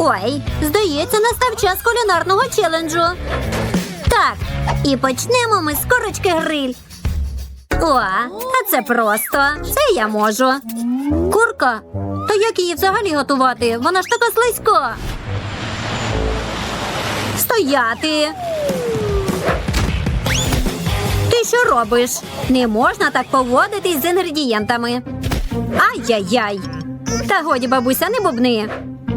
Ой, здається, настав час кулінарного челенджу. Так, і почнемо ми з корочки гриль. О, а це просто. Це я можу. Курка? Та як її взагалі готувати? Вона ж така слизька. Стояти. Ти що робиш? Не можна так поводитись з інгредієнтами. Ай-яй-яй. Та годі, бабуся, не бубни.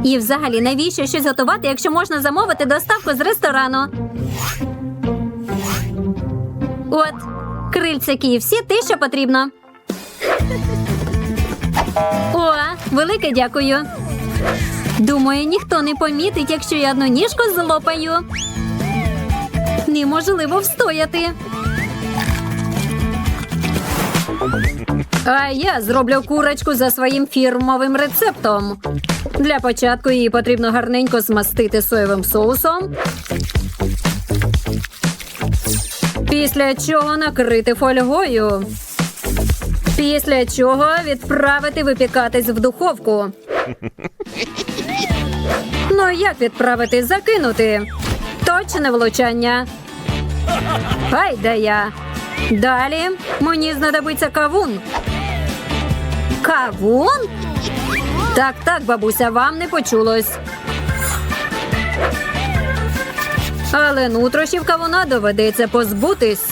І взагалі, навіщо щось готувати, якщо можна замовити доставку з ресторану? От, крильце KFC, те, що потрібно. О, велике дякую. Думаю, ніхто не помітить, якщо я одну ніжку злопаю. Неможливо встояти. А я зроблю курочку за своїм фірмовим рецептом. Для початку її потрібно гарненько змастити соєвим соусом. Після чого накрити фольгою. Після чого відправити випікатись в духовку. Ну, як відправити? Закинути. Точне влучання. Гайда я. Далі мені знадобиться кавун. Кавун? Так, так, бабуся, вам не почулось. Але нутрощів кавуна доведеться позбутись.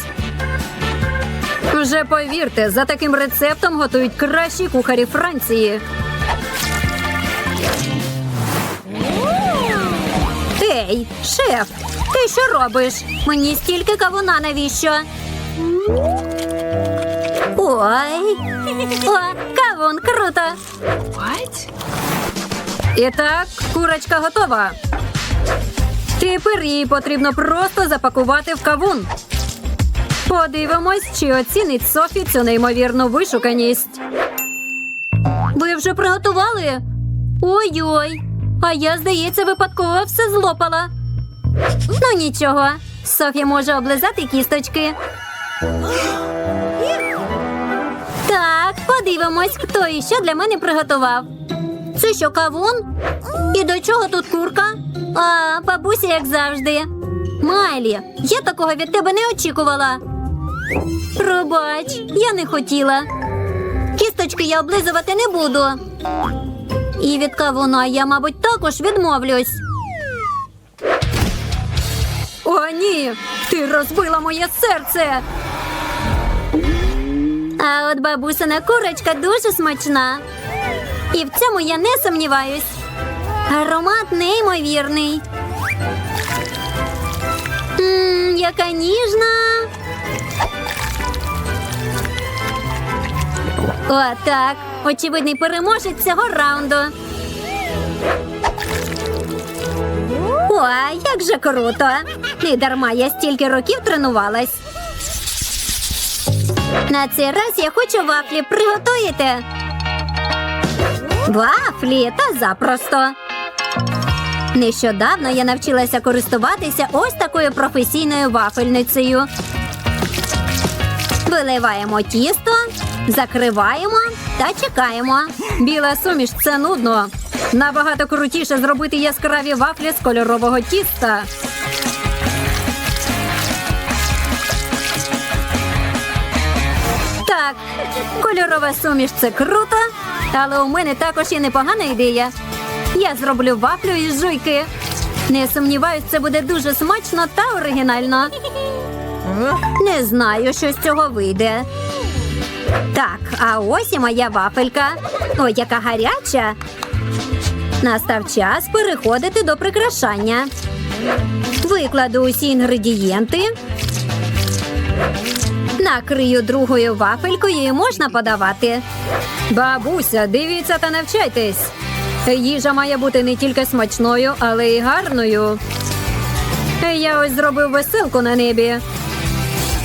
Вже повірте, за таким рецептом готують кращі кухарі Франції. Ей, шеф, ти що робиш? Мені стільки кавуна навіщо? Ой. О, кавун, круто. І так, курочка готова. Тепер її потрібно просто запакувати в кавун. Подивимось, чи оцінить Софі цю неймовірну вишуканість. Ви вже приготували? Ой-ой. А я, здається, випадково все злопала. Ну нічого. Софія може облизати кісточки. Так, подивимось, хто і що для мене приготував. Це що, кавун? І до чого тут курка? А, бабуся, як завжди. Майлі, я такого від тебе не очікувала. Пробач, я не хотіла. Кісточки я облизувати не буду. І від кавуна я, мабуть, також відмовлюсь. О, ні! Ти розбила моє серце. А от бабусина курочка дуже смачна. І в цьому я не сумніваюсь. Аромат неймовірний. Ммм, яка ніжна. О, так. Очевидний переможець цього раунду. О, як же круто! Не дарма я стільки років тренувалась. На цей раз я хочу вафлі. Приготуєте? Вафлі та запросто. Нещодавно я навчилася користуватися ось такою професійною вафельницею. Виливаємо тісто, закриваємо та чекаємо. Біла суміш це нудно. Набагато крутіше зробити яскраві вафлі з кольорового тіста. Кольорова суміш це круто, але у мене також є непогана ідея. Я зроблю вафлю із жуйки. Не сумніваюсь, це буде дуже смачно та оригінально. Не знаю, що з цього вийде. Так, а ось і моя вафелька. Ой, яка гаряча. Настав час переходити до прикрашання. Викладу усі інгредієнти. Накрию другою вафелькою і можна подавати. Бабуся, дивіться та навчайтесь. Їжа має бути не тільки смачною, але й гарною. Я ось зробив веселку на небі.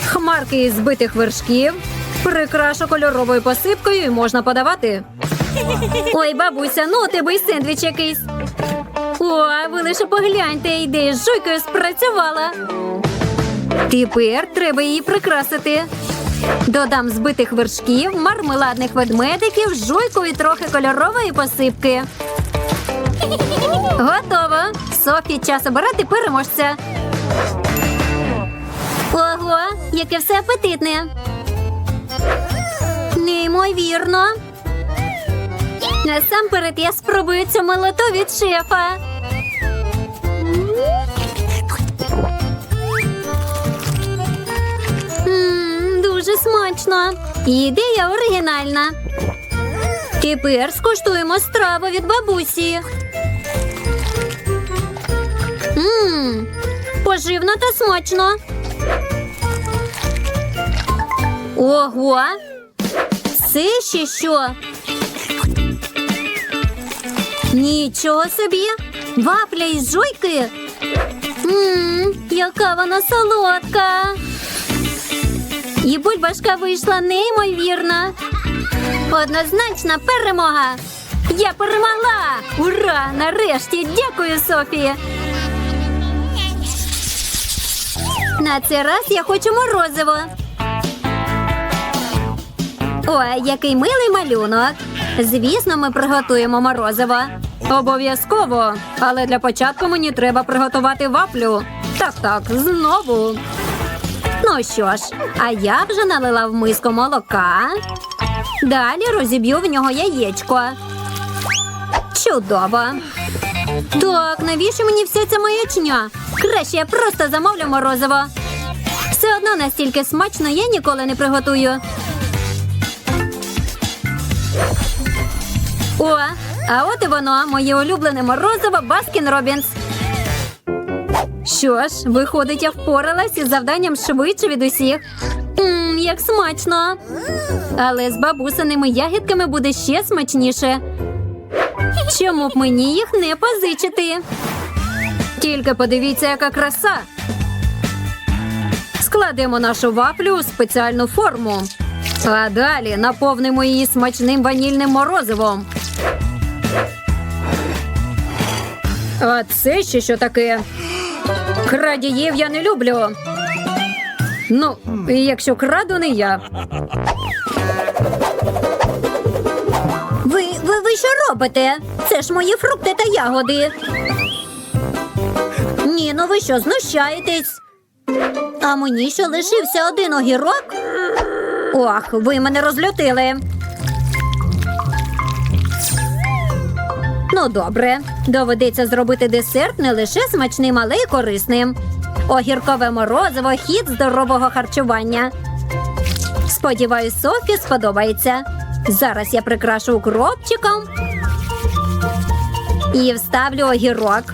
Хмарки із збитих вершків. Прикрашу кольоровою посипкою і можна подавати. Ой, бабуся, ну тебе й сендвіч якийсь. О, ви лише погляньте, ідея жуйкою спрацювала. Тепер треба її прикрасити. Додам збитих вершків, мармеладних ведмедиків, жуйку і трохи кольорової посипки. Готово. Софі, час обирати переможця. Ого, яке все апетитне. Неймовірно. Насамперед я спробую цю молоту від шефа. Дуже смачно. Ідея оригінальна. Тепер скуштуємо страву від бабусі. Мм, поживно та смачно. Ого! Це ще що? Нічого собі! Вафля із жуйки. Мм, яка вона солодка. І бульбашка вийшла неймовірна. Однозначна перемога. Я перемогла! Ура! Нарешті! Дякую, Софі! На цей раз я хочу морозиво. Ой, який милий малюнок. Звісно, ми приготуємо морозиво. Обов'язково. Але для початку мені треба приготувати вафлю. Так, так, знову. Ну що ж, а я вже налила в миску молока. Далі розіб'ю в нього яєчко. Чудово. Так, навіщо мені вся ця маячня? Краще я просто замовлю морозиво. Все одно настільки смачно я ніколи не приготую. О, а от і воно, моє улюблене морозиво Баскін Робінс. Що ж, виходить, я впоралась із завданням швидше від усіх. Мм, як смачно. Але з бабусиними ягідками буде ще смачніше. Чому б мені їх не позичити? Тільки подивіться, яка краса. Складемо нашу вафлю у спеціальну форму. А далі наповнимо її смачним ванільним морозивом. А це ще що таке? Крадіїв я не люблю. Ну, якщо краду, не я. Ви, ви, ви що робите? Це ж мої фрукти та ягоди. Ні, ну ви що, знущаєтесь? А мені що лишився один огірок? Ох, ви мене розлютили. Ну, добре. Доведеться зробити десерт не лише смачним, але й корисним. Огіркове морозиво хід здорового харчування. Сподіваюсь, Софі сподобається. Зараз я прикрашу укропчиком і вставлю огірок.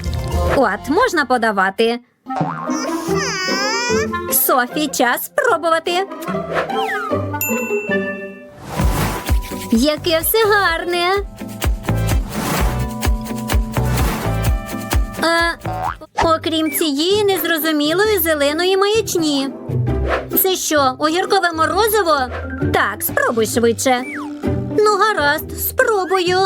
От, можна подавати. Софі, час спробувати. Яке все гарне. А, окрім цієї незрозумілої зеленої маячні. Це що, огіркове морозиво? Так, спробуй швидше. Ну, гаразд, спробую.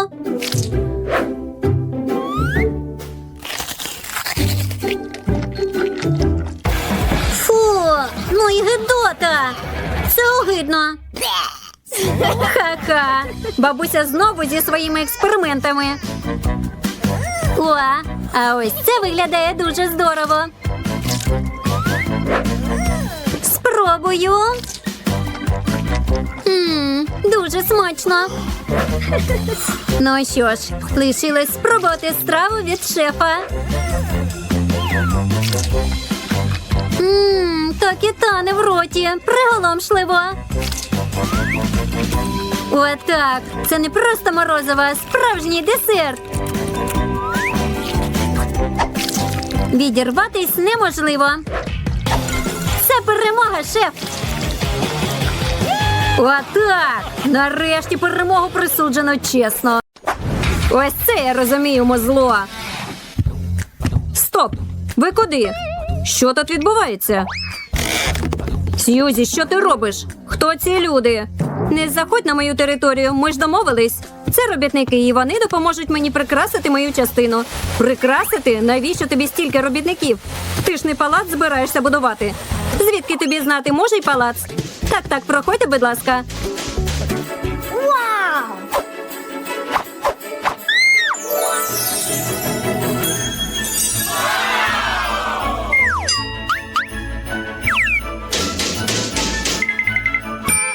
Фу, ну і гидота. Це огидно. Ха-ха. Бабуся знову зі своїми експериментами. О, а ось це виглядає дуже здорово. Спробую. Мм, дуже смачно. Ну що ж, лишилось спробувати страву від шефа. Мм, так і тане в роті. Приголомшливо. Отак. Це не просто морозиво, а справжній десерт. Відірватись неможливо. Це перемога, шеф. Отак. Нарешті перемогу присуджено чесно. Ось це я розумію, мозло. Стоп! Ви куди? Що тут відбувається? Сьюзі, що ти робиш? Хто ці люди? Не заходь на мою територію, ми ж домовились. Це робітники, і вони допоможуть мені прикрасити мою частину. Прикрасити? Навіщо тобі стільки робітників? Ти ж не палац збираєшся будувати. Звідки тобі знати, може й палац? Так, так, проходьте, будь ласка.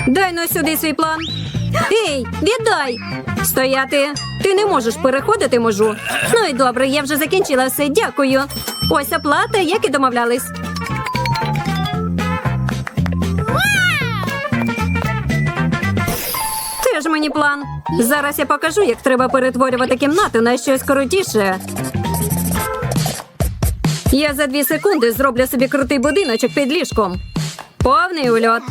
Дай но сюди свій план. Ей, віддай! Стояти! Ти не можеш переходити межу. Ну і добре, я вже закінчила все. Дякую. Ось оплата, як і домовлялись. Теж мені план. Зараз я покажу, як треба перетворювати кімнату на щось крутіше. Я за дві секунди зроблю собі крутий будиночок під ліжком. Повний ульот.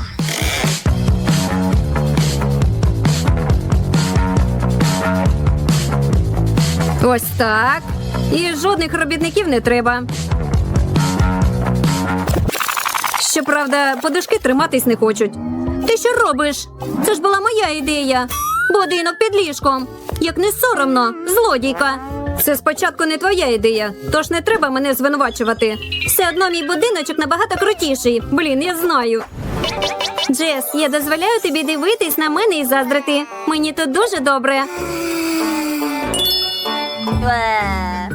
Ось так. І жодних робітників не треба. Щоправда, подушки триматись не хочуть. Ти що робиш? Це ж була моя ідея. Будинок під ліжком. Як не соромно, злодійка. Це спочатку не твоя ідея, тож не треба мене звинувачувати. Все одно мій будиночок набагато крутіший. Блін, я знаю. Джес, я дозволяю тобі дивитись на мене і заздрити. Мені тут дуже добре.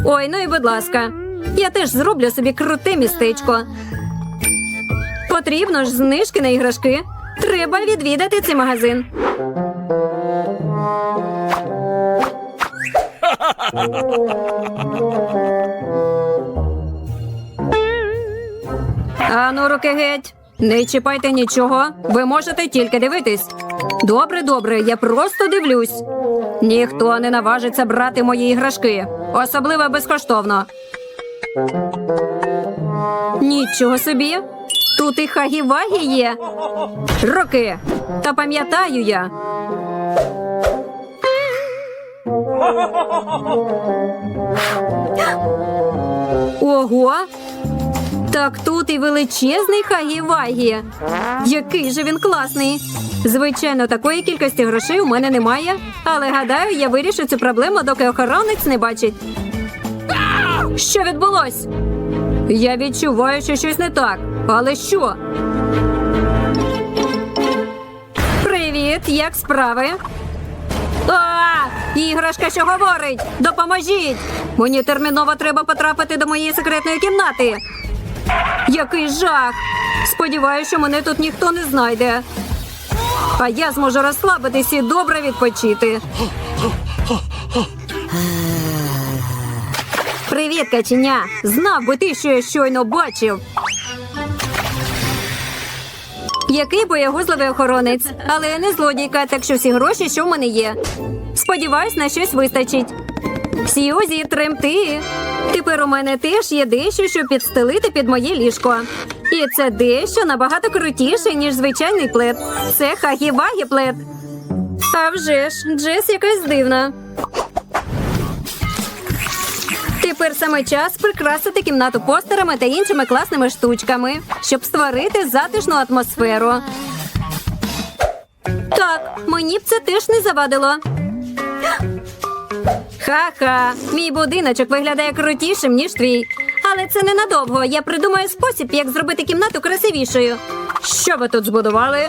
Ой, ну і будь ласка. Я теж зроблю собі круте містечко. Потрібно ж знижки на іграшки. Треба відвідати цей магазин. Ану, руки геть. Не чіпайте нічого. Ви можете тільки дивитись. Добре, добре, я просто дивлюсь. Ніхто не наважиться брати мої іграшки, особливо безкоштовно. Нічого собі. Тут і хагі-вагі є. Роки. Та пам'ятаю я. Ого. Так тут і величезний хагі-вагі. Який же він класний. Звичайно, такої кількості грошей у мене немає, але гадаю, я вирішу цю проблему, доки охоронець не бачить. Що відбулось? Я відчуваю, що щось не так. Але що? Привіт, як справи? Іграшка, що говорить? Допоможіть! Мені терміново треба потрапити до моєї секретної кімнати. Який жах! Сподіваюся, що мене тут ніхто не знайде. А я зможу розслабитись і добре відпочити. Привіт, каченя! Знав би ти, що я щойно бачив. Який боягузливий охоронець, але я не злодійка, так що всі гроші, що в мене є. Сподіваюсь, на щось вистачить. Сьюзі, тремти. Тепер у мене теж є дещо, щоб підстелити під моє ліжко. І це дещо набагато крутіше, ніж звичайний плед. Це хагі-вагі плед. А вже ж, Джес якась дивна. Тепер саме час прикрасити кімнату постерами та іншими класними штучками, щоб створити затишну атмосферу. Так, мені б це теж не завадило. Ха-ха, мій будиночок виглядає крутішим, ніж твій. Але це ненадовго. Я придумаю спосіб, як зробити кімнату красивішою. Що ви тут збудували?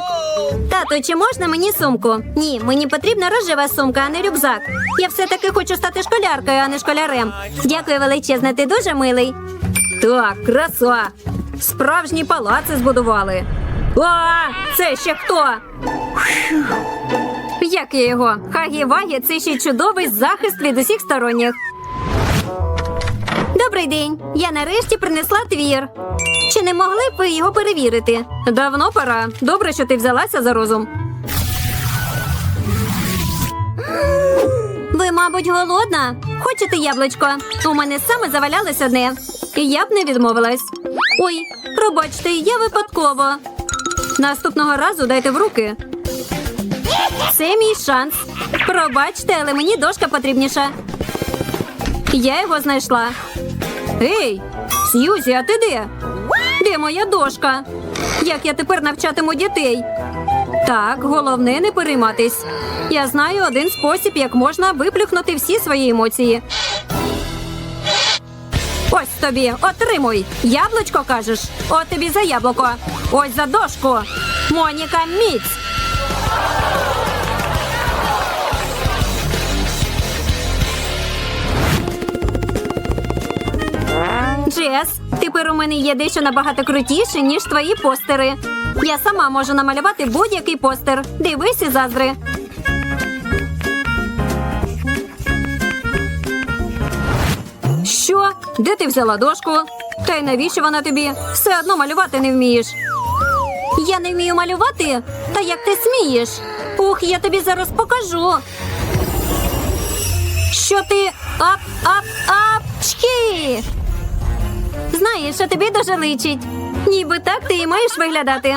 Тато, чи можна мені сумку? Ні, мені потрібна рожева сумка, а не рюкзак. Я все-таки хочу стати школяркою, а не школярем. Дякую величезне, ти дуже милий. Так, краса. Справжні палаци збудували. А, це ще хто? Як я його? Хагі-вагі – це ще й чудовий захист від усіх сторонніх. Добрий день. Я нарешті принесла твір. Чи не могли б ви його перевірити? Давно пора. Добре, що ти взялася за розум. Ви, мабуть, голодна? Хочете яблучко? У мене саме завалялось одне. І я б не відмовилась. Ой, пробачте, я випадково. Наступного разу дайте в руки. Це мій шанс. Пробачте, але мені дошка потрібніша. Я його знайшла. Ей, Сьюзі, а ти де? Де моя дошка? Як я тепер навчатиму дітей? Так, головне не перейматись. Я знаю один спосіб, як можна виплюхнути всі свої емоції. Ось тобі, отримуй. Яблучко кажеш. От тобі за яблуко. Ось за дошку. Моніка міць. Джес, тепер у мене є дещо набагато крутіше, ніж твої постери. Я сама можу намалювати будь-який постер. Дивись і заздри. Що? Де ти взяла дошку? Та й навіщо вона тобі? Все одно малювати не вмієш. Я не вмію малювати? Та як ти смієш? Ух, я тобі зараз покажу. Що ти ап, ап, ап, чхі! Знаєш, що тобі дуже личить. Ніби так ти і маєш виглядати.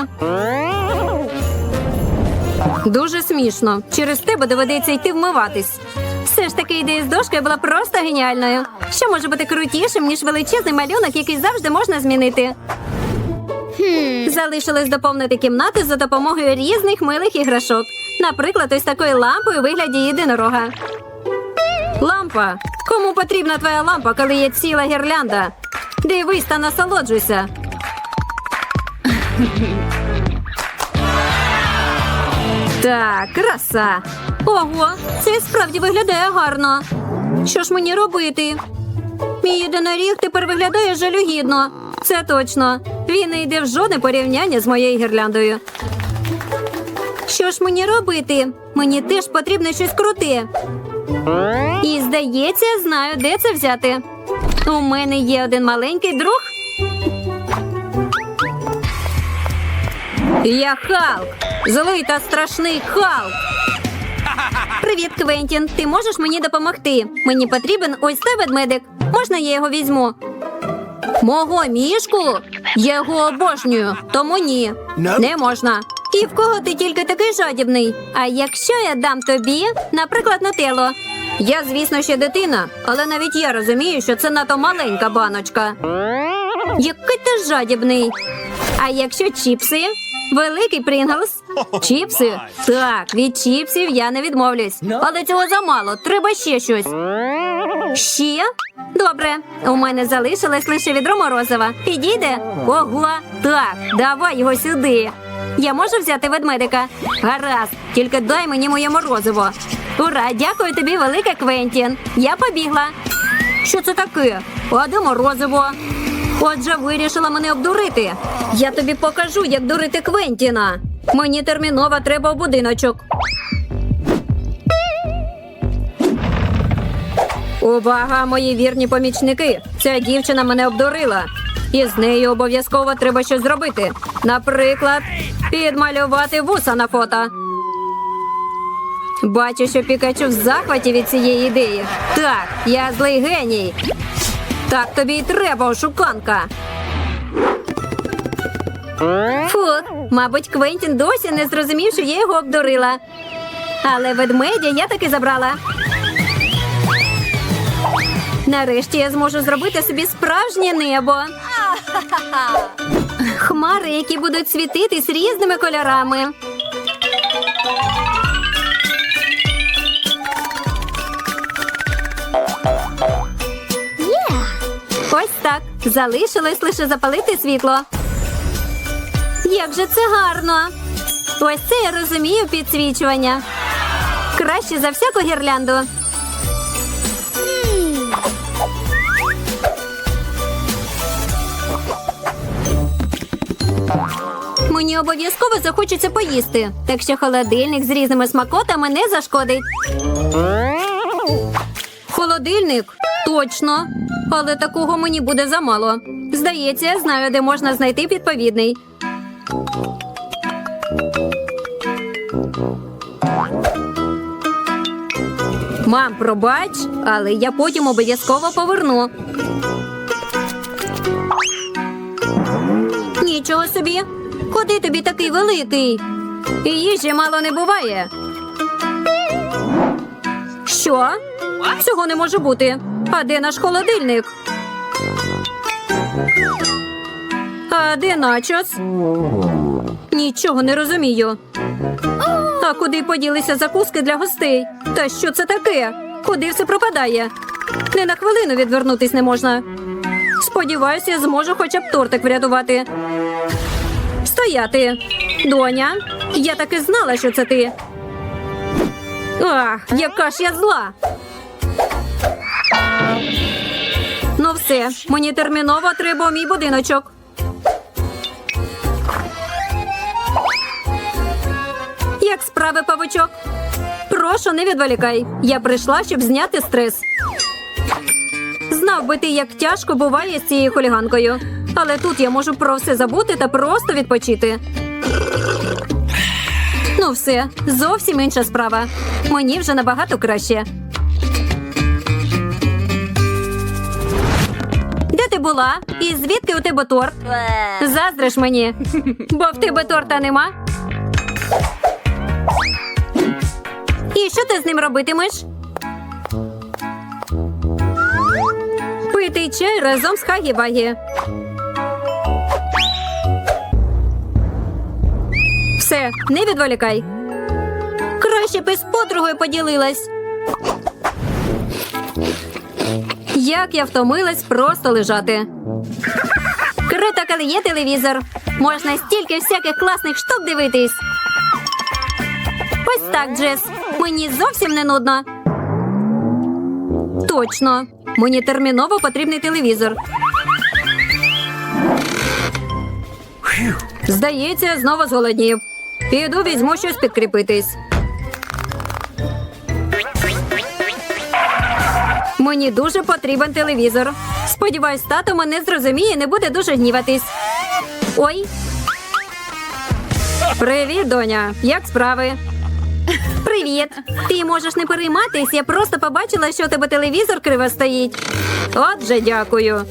Дуже смішно. Через тебе доведеться йти вмиватись. Все ж таки ідея з дошкою була просто геніальною. Що може бути крутішим, ніж величезний малюнок, який завжди можна змінити? Залишилось доповнити кімнату за допомогою різних милих іграшок. Наприклад, ось такої лампи у вигляді єдинорога. Лампа. Кому потрібна твоя лампа, коли є ціла гірлянда? Дивись та насолоджуйся. Так, краса. Ого, це справді виглядає гарно. Що ж мені робити? Мій єдиноріг тепер виглядає жалюгідно. Це точно. Він не йде в жодне порівняння з моєю гірляндою. Що ж мені робити? Мені теж потрібно щось круте. І здається, знаю, де це взяти. У мене є один маленький друг. Я Халк. Злий та страшний Халк. Привіт, Квентін. Ти можеш мені допомогти? Мені потрібен ось цей ведмедик. Можна я його візьму? Мого мішку? Я його обожнюю, тому ні. Не можна. І в кого ти тільки такий жадібний? А якщо я дам тобі, наприклад, нутелло? Я, звісно, ще дитина, але навіть я розумію, що це надто маленька баночка. Який ти жадібний. А якщо чіпси? Великий Прінглс? Чіпси? Так, від чіпсів я не відмовлюсь. Але цього замало. Треба ще щось. Ще? Добре. У мене залишилось лише відро морозива. Підійде? Ого, так, давай його сюди. Я можу взяти ведмедика? Гаразд, тільки дай мені моє морозиво. Ура, дякую тобі, велике Квентін. Я побігла. Що це таке? А морозиво? Отже, вирішила мене обдурити. Я тобі покажу, як дурити Квентіна. Мені терміново треба в будиночок. Увага, мої вірні помічники! Ця дівчина мене обдурила. І з нею обов'язково треба щось зробити. Наприклад, підмалювати вуса на фото. Бачу, що Пікачу в захваті від цієї ідеї. Так, я злий геній. Так тобі й треба, ошуканка. Фух, мабуть, Квентін досі не зрозумів, що я його обдурила. Але ведмедя я таки забрала. Нарешті я зможу зробити собі справжнє небо. Хмари, які будуть світитись різними кольорами. Залишилось лише запалити світло. Як же це гарно! Ось це я розумію підсвічування. Краще за всяку гірлянду. Мені обов'язково захочеться поїсти, так що холодильник з різними смакотами не зашкодить. Холодильник? Точно. Але такого мені буде замало. Здається, я знаю, де можна знайти відповідний. Мам, пробач, але я потім обов'язково поверну. Нічого собі. Куди тобі такий великий? І їжі мало не буває. Що? Цього не може бути. А де наш холодильник? А де начос? Нічого не розумію. А куди поділися закуски для гостей? Та що це таке? Куди все пропадає? Не на хвилину відвернутись не можна. Сподіваюся, я зможу хоча б тортик врятувати. Стояти. Доня, я таки знала, що це ти. Ах, яка ж я зла. Ну все, мені терміново треба мій будиночок. Як справи, павучок? Прошу, не відволікай. Я прийшла, щоб зняти стрес. Знав би ти, як тяжко буває з цією хуліганкою. Але тут я можу про все забути та просто відпочити. Ну, все, зовсім інша справа. Мені вже набагато краще. Була? І звідки у тебе торт? Заздриш мені, бо в тебе торта нема. І що ти з ним робитимеш? Пити чай разом з Хагі-Вагі. Все, не відволікай. Краще б із подругою поділилась. Як я втомилась просто лежати. Круто, коли є телевізор. Можна стільки всяких класних штук дивитись. Ось так, Джес. Мені зовсім не нудно. Точно. Мені терміново потрібний телевізор. Здається, знову зголоднів. Піду візьму щось підкріпитись. Мені дуже потрібен телевізор. Сподіваюсь, тато мене зрозуміє і не буде дуже гніватись. Ой. Привіт, доня. Як справи? Привіт. Ти можеш не перейматись, я просто побачила, що у тебе телевізор криво стоїть. Отже, дякую.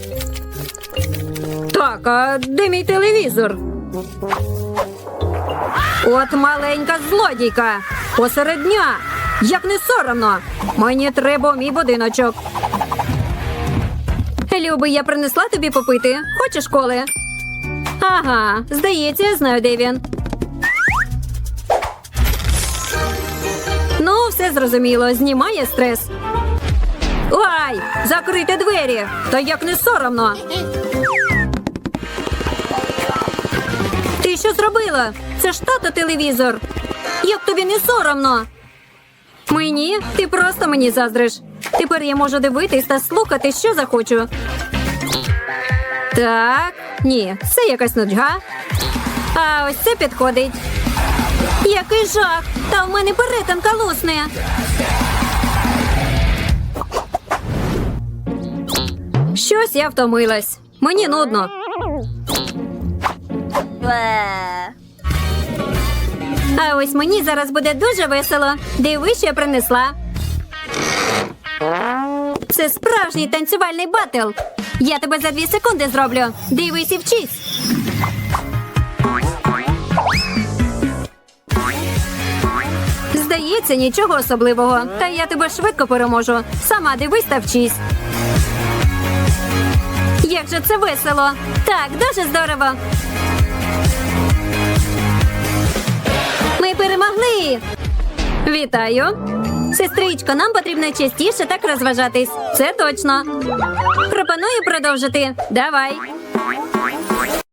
Так, а де мій телевізор? От маленька злодійка. Посеред дня. Як не соромно. Мені треба мій будиночок. Любий, я принесла тобі попити. Хочеш коли? Ага, здається, я знаю, де він. Ну, все зрозуміло. Знімає стрес. Ой, закрийте двері. Та як не соромно. Ти що зробила? Це ж тато телевізор. Як тобі не соромно? Мені? Ти просто мені заздриш. Тепер я можу дивитись та слухати, що захочу. Так, ні, це якась нудьга. А ось це підходить. Який жах! Та в мене перетинка лусне. Щось я втомилась. Мені нудно. А ось мені зараз буде дуже весело. Диви, що я принесла. Це справжній танцювальний батл. Я тебе за дві секунди зроблю. Дивись і вчись. Здається, нічого особливого. Та я тебе швидко переможу. Сама дивись та вчись. Як же це весело! Так, дуже здорово. Ми. Вітаю. Сестричко, нам потрібно частіше так розважатись. Це точно. Пропоную продовжити. Давай.